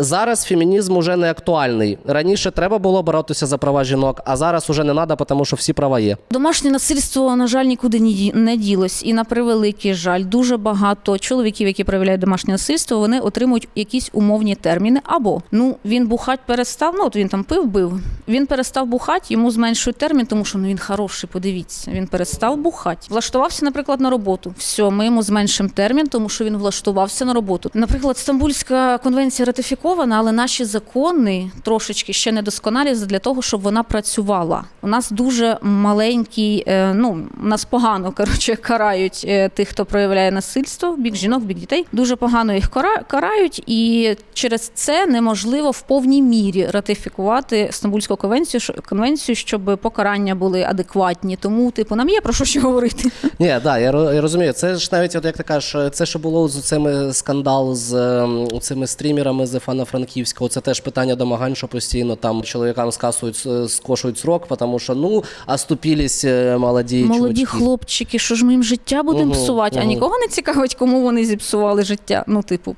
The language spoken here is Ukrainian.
Зараз фемінізм уже не актуальний. Раніше треба було боротися за права жінок, а зараз уже не треба, тому що всі права є. Домашнє насильство, на жаль, нікуди ні не ділось. І на превеликий жаль, дуже багато чоловіків, які проявляють домашнє насильство, вони отримують якісь умовні терміни. Або ну він бухать перестав. Ну от він там пив, бив. Він перестав бухати, йому зменшують термін, тому що ну він хороший. Подивіться, він перестав бухати. Влаштувався, наприклад, на роботу. Все, ми йому зменшимо термін, тому що він влаштувався на роботу. Наприклад, Стамбульська конвенція ратифікована, але наші закони трошечки ще недосконалі для того, щоб вона працювала. У нас дуже маленький, е, ну нас погано коротше карають е, тих, хто проявляє насильство, бік жінок, бік дітей. Дуже погано їх кара- карають, і через це неможливо в повній мірі ратифікувати Стамбульську конвенцію, конвенцію, щоб покарання були адекватні. Тому, типу, нам є про що ще говорити. Ні, да, я, розумію. Це ж навіть, от як ти кажеш, це що було з цими скандал з ем, цими стрімерами з Івано-Франківського. Це теж питання домагань, що постійно там чоловікам скасують, скошують срок, тому що ну а ступілість молоді Молоді чувачки. хлопчики, що ж ми їм життя будемо угу, псувати, а нікого не цікавить, кому вони зіпсували життя. Ну, типу,